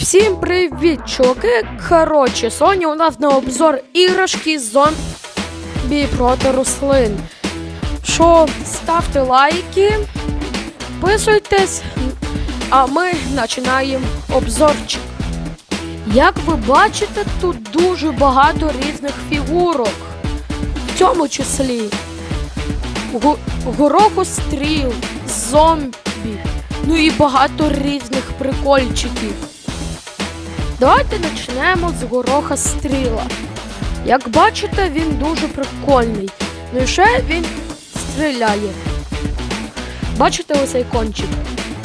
Всім привіт, чуваки! Коротше, сьогодні у нас на обзор іграшки зомбі проти рослин. Що, ставте лайки, підписуйтесь, а ми починаємо обзорчик. Як ви бачите, тут дуже багато різних фігурок, в цьому числі гу- горохостріл, зомбі, ну і багато різних прикольчиків. Давайте почнемо з гороха стріла. Як бачите, він дуже прикольний. Ну і ще він стріляє. Бачите оцей кончик?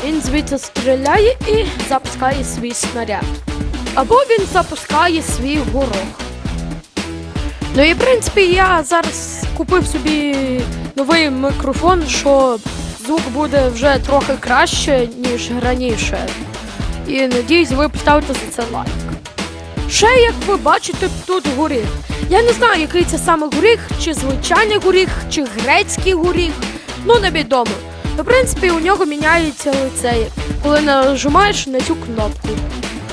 Він звідси стріляє і запускає свій снаряд. Або він запускає свій горох. Ну і в принципі я зараз купив собі новий мікрофон, що звук буде вже трохи краще, ніж раніше. І надіюсь, ви поставите за це лайк. Ще, як ви бачите, тут горіх. Я не знаю, який це саме горіх, чи звичайний горіх, чи грецький горіх. Ну, невідомо. В принципі, у нього міняється лице, коли нажимаєш на цю кнопку.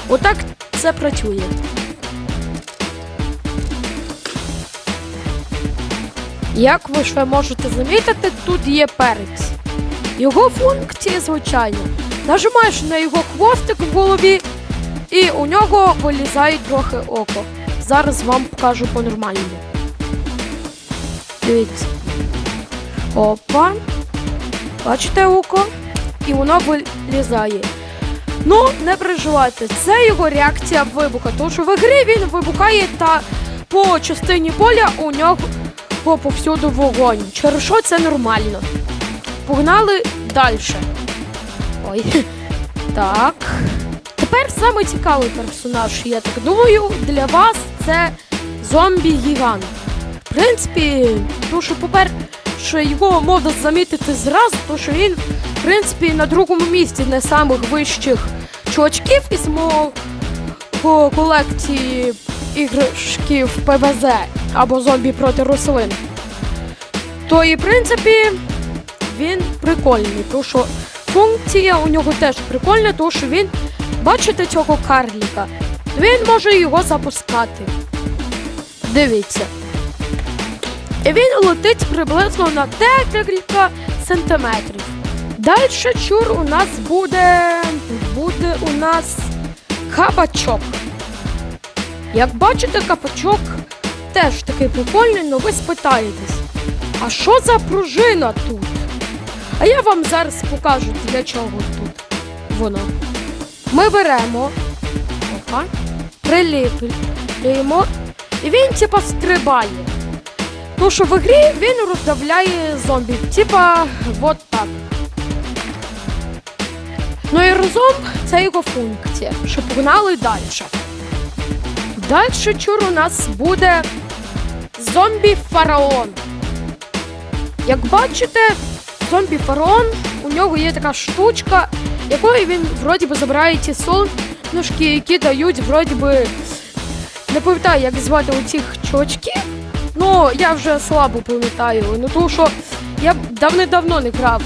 Отак це працює. Як ви ще можете замітити, тут є перець. Його функція звичайна. Нажимаєш на його хвостик в голові, і у нього вилізає трохи око. Зараз вам покажу по-нормальному. Дивіться. Опа. Бачите око? І воно вилізає. Ну, не переживайте, це його реакція вибуха. Тому що в грі він вибухає та по частині поля у нього повсюду вогонь. Через що це нормально. Погнали далі. Ой. Так. Тепер саме цікавий персонаж, я так думаю, для вас це зомбі-гігант. В принципі, то що, по-перше, його можна замітити зразу, то що він, в принципі, на другому місці не самих вищих чувачків із мого колекції іграшків ПВЗ або зомбі проти рослин. То і, в принципі, він прикольний, тому що функція у нього теж прикольна, тому що він, бачите цього карліка, він може його запускати. Дивіться. І він летить приблизно на декілька сантиметрів. Далі чур у нас буде. буде у нас кабачок. Як бачите, кабачок теж такий прикольний, але ви спитаєтесь, а що за пружина тут? А я вам зараз покажу, для чого тут воно. Ми беремо, опа, приліплюємо, і він типа стрибає. Тому що в грі він роздавляє зомбі. Типа вот так. Ну і разом це його функція, що погнали далі. Далі чур у нас буде зомбі-фараон. Як бачите, зомбі-фараон, у нього є така штучка, якою він вроді би забирає ті солнышки, які дають вроді би. Не пам'ятаю, як звати у цих чувачків. Ну, я вже слабо пам'ятаю. Ну тому що я давним-давно не грав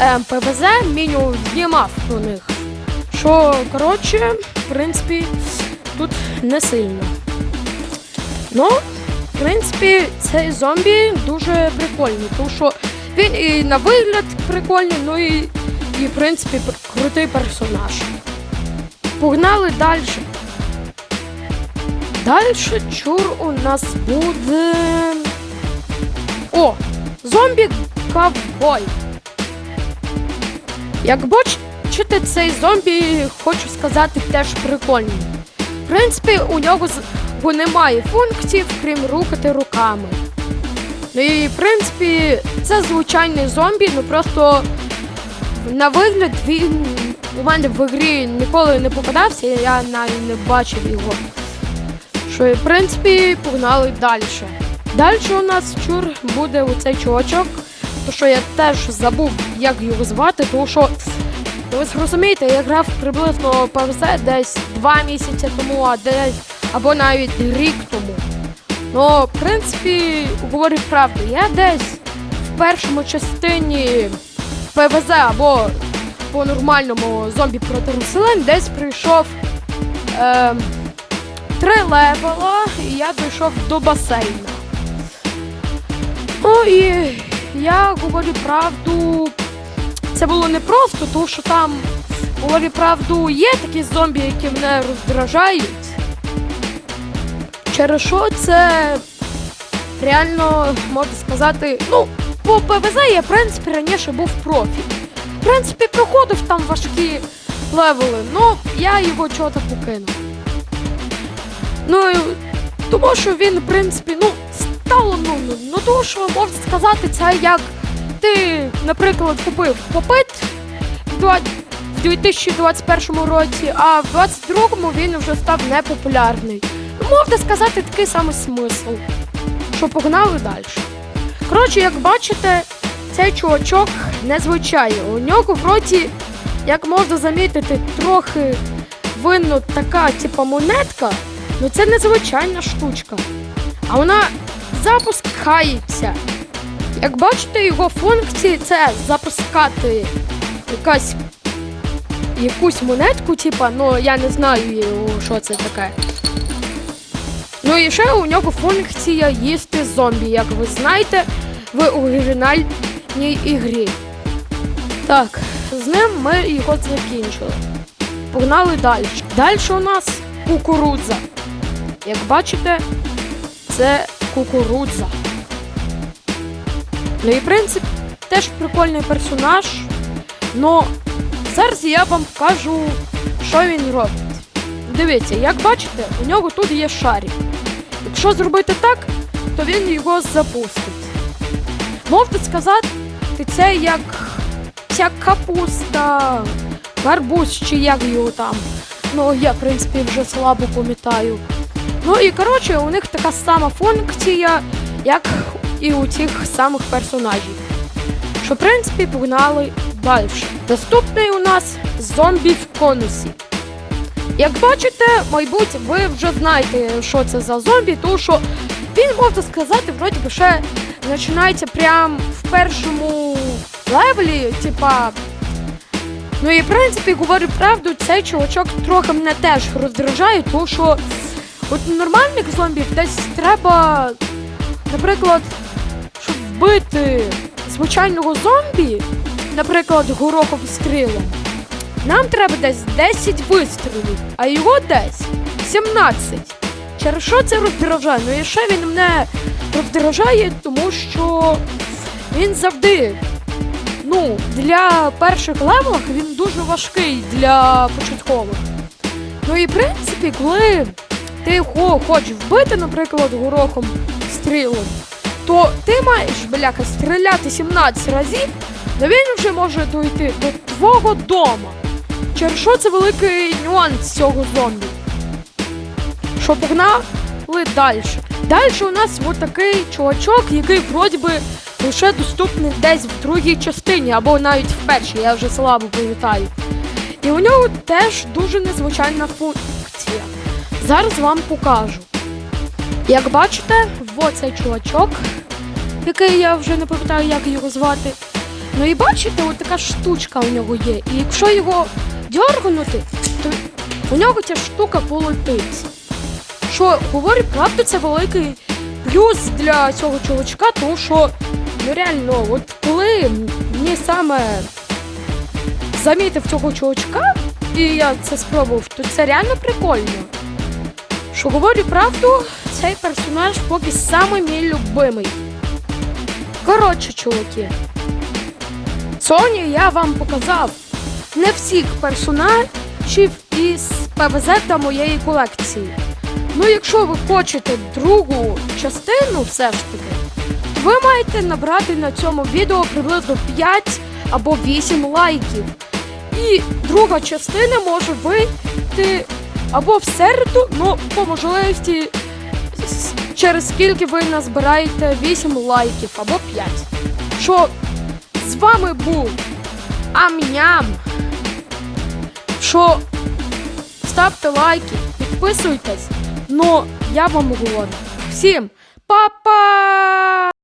ем, ПВЗ, мінімум знімав про них. Що, коротше, в принципі, тут не сильно. Ну, в принципі, цей зомбі дуже прикольний, тому що і на вигляд прикольний, ну і, і в принципі, крутий персонаж. Погнали далі. Далі чур у нас буде. О! Зомбі-ковбой. Як бачите, цей зомбі, хочу сказати, теж прикольний. В принципі, у нього немає функцій, крім рухати руками. Ну і в принципі, це звичайний зомбі, ну просто на вигляд він у мене в грі ніколи не попадався, я навіть не бачив його. Що, в принципі, погнали далі. Далі у нас чур буде оцей чувачок, то що я теж забув, як його звати, тому що ви зрозумієте, я грав приблизно ПВЗ десь два місяці тому, а десь або навіть рік тому. Ну, в принципі, говорю правду, я десь в першому частині ПВЗ або по нормальному зомбі проти рослин десь прийшов е, три левела, і я дійшов до басейна. Ну і я говорю правду. Це було не просто, тому що там, говорю правду, є такі зомбі, які мене роздражають. Через що це реально можна сказати, ну, по ПВЗ я, в принципі, раніше був профі. В принципі, проходив там важкі левели, ну я його чого-то покинув. Ну, тому що він, в принципі, ну, стало нудно. Ну, тому що можна сказати, це як ти, наприклад, купив попит в 2021 році, а в 2022 він вже став непопулярний. Можна сказати, такий самий смисл. Що погнали далі. Коротше, як бачите, цей чувачок незвичайний. У нього в роті, як можна замітити, трохи винно така, типа монетка, ну це незвичайна штучка. А вона запускається. Як бачите, його функції це запускати якась якусь монетку, типа, ну я не знаю, що це таке. Ну і ще у нього функція їсти зомбі, як ви знаєте, в оригінальній ігрі. Так, з ним ми його закінчили. Погнали далі. Далі у нас кукурудза. Як бачите, це кукурудза. Ну і в принципі, теж прикольний персонаж. Но зараз я вам покажу, що він робить. Дивіться, як бачите, у нього тут є шарик. Якщо зробити так, то він його запустить. Можна сказати, це як ця капуста, гарбуз чи як його там. Ну, я, в принципі, вже слабо пам'ятаю. Ну і коротше, у них така сама функція, як і у цих самих персонажів. Що, в принципі, погнали далі. Наступний у нас зомбі в конусі. Як бачите, мабуть, ви вже знаєте, що це за зомбі, тому що він, можна сказати, вроді би ще починається прямо в першому левелі, типа. Ну і в принципі, говорю правду, цей чувачок трохи мене теж роздражає, тому що от нормальних зомбів десь треба, наприклад, щоб вбити звичайного зомбі, наприклад, горохом стрілом. Нам треба десь 10 вистрілів, а його десь 17. Через що це роздражає? Ну і ще він мене роздражає, тому що він завжди. Ну, для перших левелах він дуже важкий для початкових. Ну і в принципі, коли ти його хочеш вбити, наприклад, горохом стрілом, то ти маєш, бляха, стріляти 17 разів, але він вже може дойти до твого дома. Через що це великий нюанс цього зомбі. Що погнали далі. Далі у нас от такий чувачок, який вроді би лише доступний десь в другій частині, або навіть в першій, я вже слабо пам'ятаю. І у нього теж дуже незвичайна функція. Зараз вам покажу. Як бачите, вот цей чувачок, який я вже не пам'ятаю, як його звати. Ну і бачите, от така штучка у нього є. І якщо його дьоргнути, то у нього ця штука полетить. Що говорю, правда, це великий плюс для цього чувачка, тому що ну реально, от коли мені саме замітив цього чувачка, і я це спробував, то це реально прикольно. Що говорю правду, цей персонаж поки самий мій любимий. Коротше, чуваки. Соні я вам показав не всіх персонажів із ПВЗ та моєї колекції. Ну, якщо ви хочете другу частину, все ж таки, ви маєте набрати на цьому відео приблизно 5 або 8 лайків. І друга частина може вийти або в середу, ну, по можливості, через скільки ви назбираєте 8 лайків або 5. Що з вами був Амням. Що ставте лайки, підписуйтесь. Ну, я вам говорю. Всім па-па!